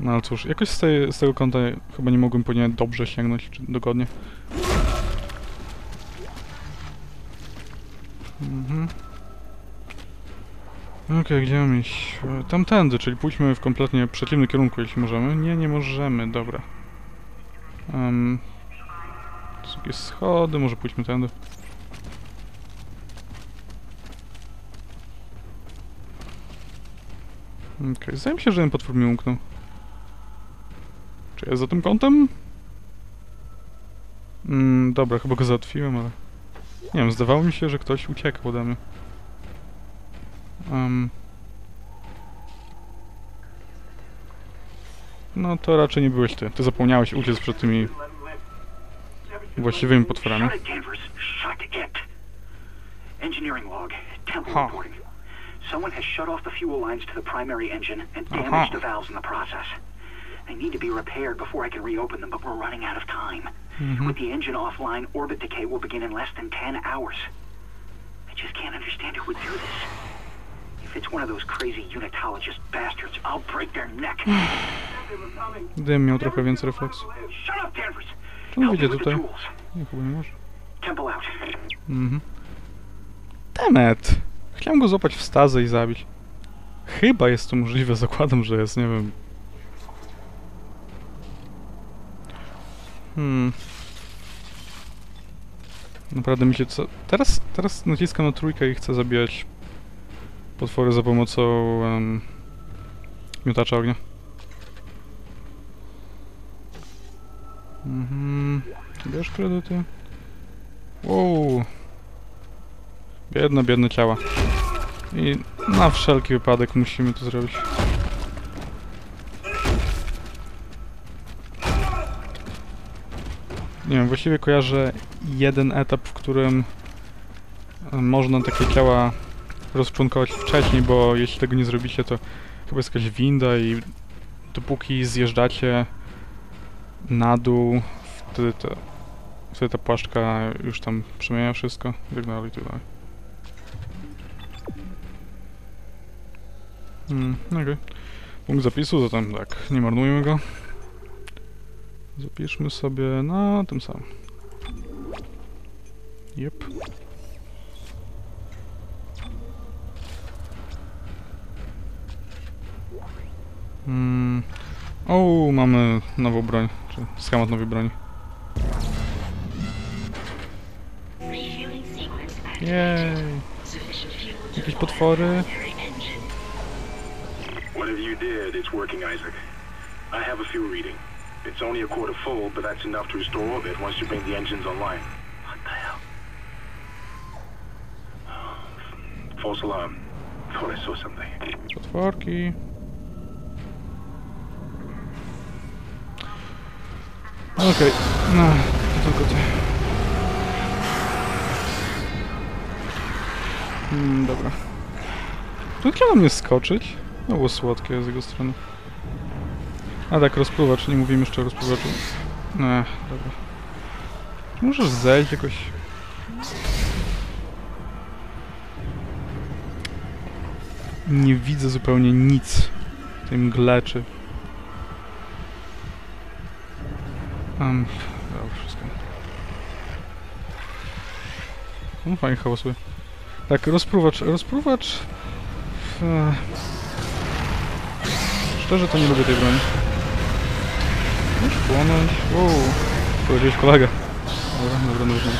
No ale cóż, jakoś z, tej, z tego kąta chyba nie mogłem po nie dobrze sięgnąć, czy dogodnie. Mhm. Okej, gdzie mam iść? E, Tamtędy, czyli pójdźmy w kompletnie przeciwnym kierunku, jeśli możemy. Nie, nie możemy, dobra. Um, są jakieś schody, może pójdźmy tędy. Okej, zdaje mi się, że ten potwór mi umknął. Czy jest za tym kątem? Mm, dobra, chyba go załatwiłem, ale... Nie wiem, zdawało mi się, że ktoś uciekł ode mnie. Um. No to raczej nie byłeś ty. Ty zapomniałeś uciec przed tymi właściwymi potworami. Reporting. Someone has shut off the fuel lines to the primary engine and damaged the valves in the process. They need to be repaired before I can reopen them, but we're running out of time. Mhm. With the engine offline, orbit decay will begin in less than 10 hours. I just can't understand who would do this. If it's one of those crazy unitologist bastards, I'll break their neck. Dym miał trochę więcej refleksu. Shut up, Danvers! Czy on wyjdzie tutaj? Nie, chyba nie może. Temple out. Mhm. Demet! Chciałem go złapać w stazę i zabić. Chyba jest to możliwe, zakładam, że jest, nie wiem. Hmm. Naprawdę mi się co... Teraz, teraz naciskam na trójkę i chcę zabijać potwory za pomocą um, miotacza ognia. Mhm. Bierz kredyty. Wow. Biedne, biedne ciała. I na wszelki wypadek musimy to zrobić. Nie wiem, właściwie kojarzę jeden etap, w którym e, można takie ciała rozczłonkować wcześniej, bo jeśli tego nie zrobicie, to chyba jest jakaś winda i dopóki zjeżdżacie na dół, wtedy, to, wtedy ta płaszczka już tam przemienia wszystko i tak dalej, tak dalej. Hmm, okej. Punkt zapisu, zatem tak, nie marnujmy go. Zapiszmy sobie na tym samym. Jep. Hmm. O, mamy nową broń, czy schemat nowej broni. Jej. Jakieś potwory. Whatever you did, it's working, Isaac. I have a fuel reading. It's only a quarter full, but that's enough to restore orbit once you bring the engines online. What the hell? False alarm. Thought I saw something. Potworki. Okej, no, to tylko ty. Hmm, dobra. Tu chciał na mnie skoczyć? No było słodkie z jego strony. A tak, rozpływacz, nie mówimy jeszcze o rozpływaczu. Ech, dobra. Możesz zejść jakoś... Nie widzę zupełnie nic w tej mgle, czy... Um, dobra, wszystko. No fajnie hałasuje. Tak, rozpruwacz, rozpruwacz... Eee. Szczerze to nie lubię tej broni. Już płonąć. Wow. Powiedziałeś kolega. Dobra, dobra, dobra.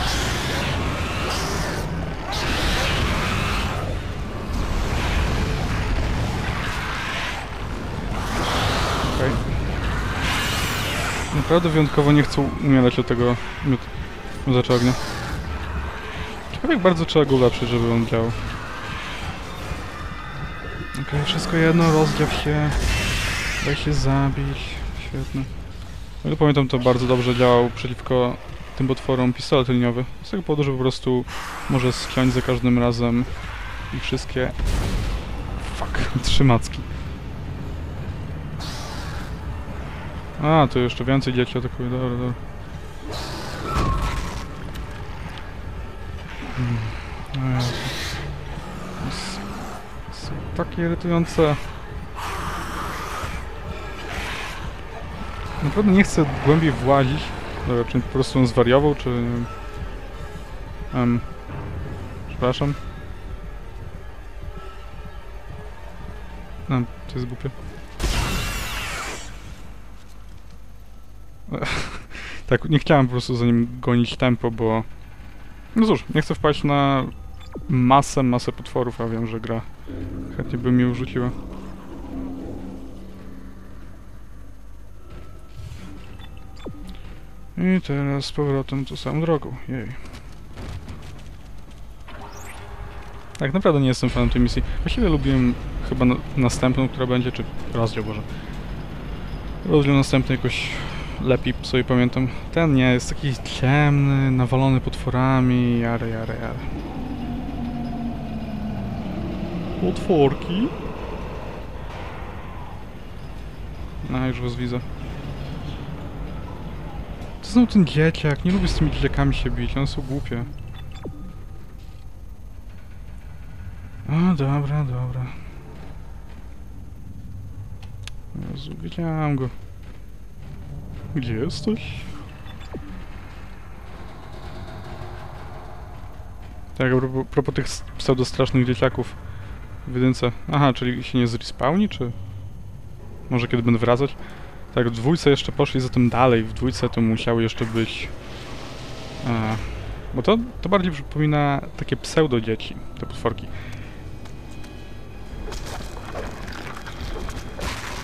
Okej. Naprawdę wyjątkowo nie chcą umierać od tego miot miotacza ognia. Ciekawe jak bardzo trzeba go ulepszyć, żeby on działał. Okej, wszystko jedno, rozdział się. Daj się zabić. Świetnie. O ile pamiętam, to bardzo dobrze działał przeciwko tym potworom pistolet liniowy. Z tego powodu, że po prostu może ściąć za każdym razem i wszystkie... Fuck, trzy macki. A, to jeszcze więcej dzieci atakuje, dobra, dobra. Hmm. Są takie irytujące. Naprawdę nie chcę głębiej włazić. Dobra, czy po prostu on zwariował, czy... Em, przepraszam. No, to jest głupie. tak, nie chciałem po prostu za nim gonić tempo, bo... No cóż, nie chcę wpaść na masę, masę potworów, a wiem, że gra chętnie by mi urzuciła. I teraz z powrotem tą samą drogą. Jej. Tak naprawdę nie jestem fanem tej misji. Właściwie lubiłem chyba na, następną, która będzie, czy rozdział Boże. Rozdział następny jakoś lepiej sobie pamiętam. Ten nie, jest taki ciemny, nawalony potworami, jare, jare, jare. Potworki? No, już was widzę. To znowu ten dzieciak, nie lubię z tymi dzieciakami się bić, one są głupie. O, dobra, dobra. Jezu, go. Gdzie jesteś? Tak, a propos, propos tych pseudostrasznych dzieciaków w jedynce. Aha, czyli się nie zrespawni, czy... Może kiedy będę wracać? Tak, w dwójce jeszcze poszli zatem dalej. W dwójce to musiały jeszcze być... E, bo to, to bardziej przypomina takie pseudo dzieci, te potworki.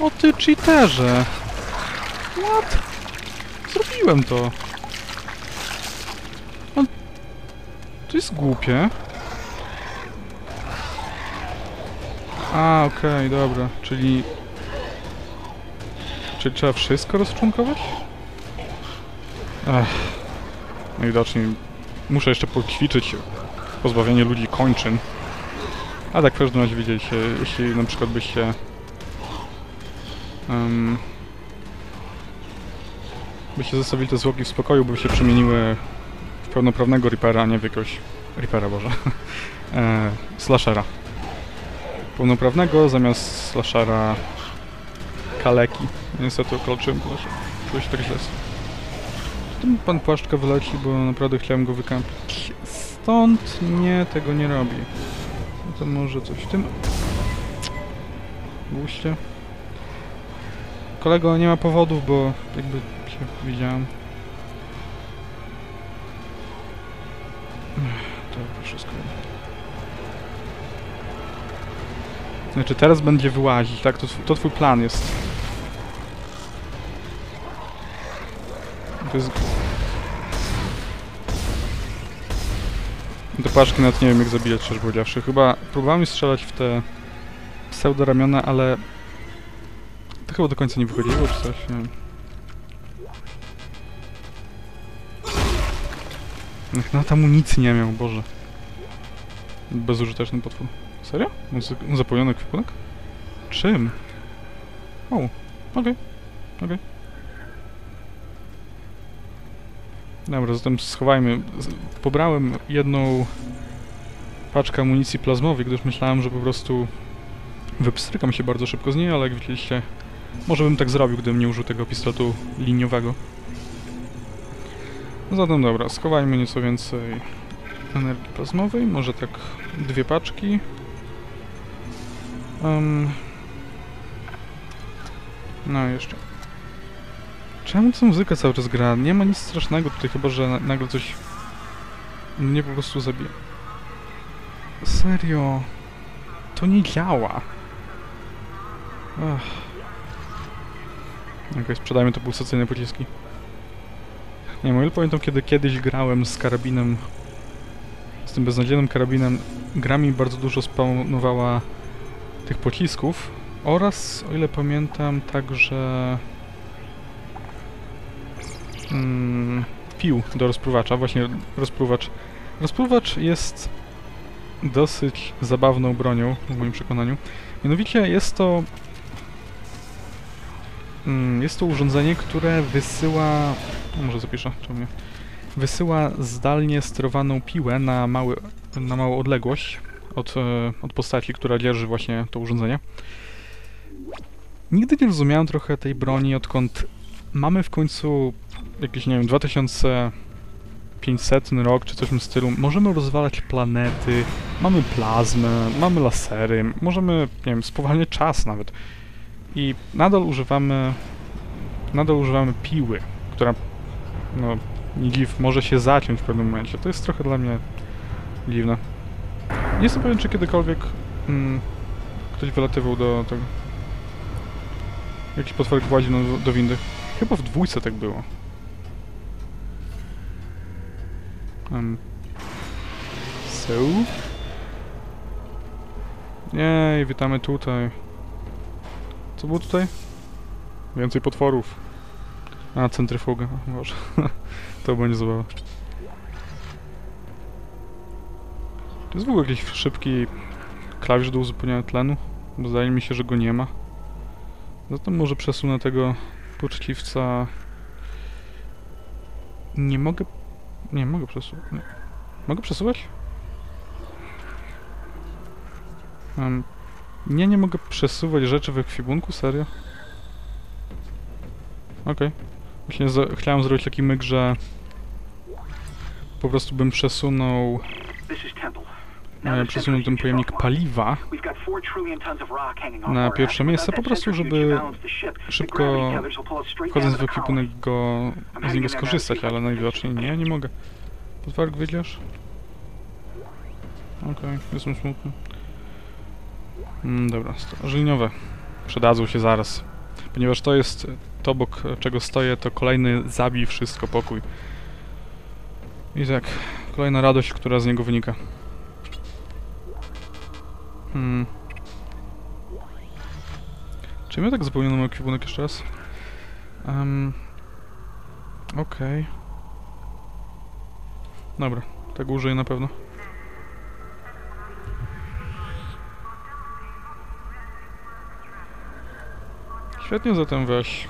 O ty cheaterze! What? Zrobiłem to! On... To jest głupie. A, okej, dobra. Czyli... Czyli trzeba wszystko rozczłonkować? Ech. Najwidoczniej muszę jeszcze poćwiczyć pozbawianie ludzi kończyn. A tak w każdym razie widzieliście, jeśli na przykład byście... Um, byście zostawili te zwłoki w spokoju, by się przemieniły w pełnoprawnego Reapera, a nie w jakiegoś... Reapera, Boże. e, slashera. Pełnoprawnego zamiast slashera kaleki. Niestety okroczyłem. Czuję się tak źle. Ten pan płaszczka wyleci, bo naprawdę chciałem go wykampić. Stąd nie, tego nie robi. No to może coś w tym... Guście. Kolego, nie ma powodów, bo jakby się widziałem. To wszystko. Znaczy teraz będzie wyłazić, tak? To, to twój plan jest. To jest... Te paszki nawet nie wiem jak zabijać, szczerze powiedziawszy. Chyba próbowałem strzelać w te pseudo ramiona, ale to chyba do końca nie wychodziło, czy coś, nie wiem. Ach, Nawet amunicji nie miał, Boże. Bezużyteczny potwór. Serio? On za- on Zapełniony ekwipunek? Czym? O, okej, okej. Dobra, zatem schowajmy. Pobrałem jedną paczkę amunicji plazmowej, gdyż myślałem, że po prostu wypstrykam się bardzo szybko z niej, ale jak widzieliście, może bym tak zrobił, gdybym nie użył tego pistoletu liniowego. Zatem dobra, schowajmy nieco więcej energii plazmowej, może tak dwie paczki. Um, no jeszcze. Czemu ta muzyka cały czas gra? Nie ma nic strasznego tutaj, chyba że na- nagle coś mnie po prostu zabije. Serio? To nie działa. Okej, sprzedajmy te pulsacyjne pociski. Nie wiem, o ile pamiętam, kiedy kiedyś grałem z karabinem, z tym beznadziejnym karabinem, gra mi bardzo dużo spawnowała tych pocisków oraz, o ile pamiętam, także mm, pił do rozpruwacza, właśnie rozpruwacz. Rozpruwacz jest dosyć zabawną bronią, w moim przekonaniu. Mianowicie jest to mm, jest to urządzenie, które wysyła może zapiszę, czemu nie wysyła zdalnie sterowaną piłę na, mały, na małą odległość od, e, od postaci, która dzierży właśnie to urządzenie. Nigdy nie rozumiałem trochę tej broni, odkąd mamy w końcu jakiś, nie wiem, 2500 rok czy coś w tym stylu. Możemy rozwalać planety, mamy plazmę, mamy lasery, możemy, nie wiem, spowalniać czas nawet. I nadal używamy, nadal używamy piły, która, no, dziw, może się zaciąć w pewnym momencie. To jest trochę dla mnie dziwne. Nie jestem pewien, czy kiedykolwiek mm, ktoś wylatywał do tego. Jakiś potworek włazi do, do windy. Chyba w dwójce tak było. Um. So? Nie, witamy tutaj. Co było tutaj? Więcej potworów. A, centryfuga. Może. to będzie zabawa. To jest w ogóle jakiś szybki klawisz do uzupełniania tlenu? Bo zdaje mi się, że go nie ma. Zatem może przesunę tego poczciwca... Nie mogę... Nie, mogę przesuwać. Nie. Mogę przesuwać? Um, nie, nie mogę przesuwać rzeczy w ekwipunku, serio? Okej. Właśnie za- chciałem zrobić taki myk, że... Po prostu bym przesunął... This is Temple. E, przesunął ten pojemnik paliwa na pierwsze miejsce, po prostu, żeby szybko, wchodząc w ekwipunek go z niego skorzystać, ale najwidoczniej nie, nie mogę. Potworek wyjdziesz? Okej, jestem smutny. Mm, dobra, żeliniowe. Przydadzą się zaraz. Ponieważ to jest to, obok czego stoję, to kolejny zabij wszystko pokój. I tak, kolejna radość, która z niego wynika. Hmm. Czy ja tak zupełnie mam ekwipunek jeszcze raz? Um, Okej. Dobra, tego użyję na pewno. Świetnie zatem weź.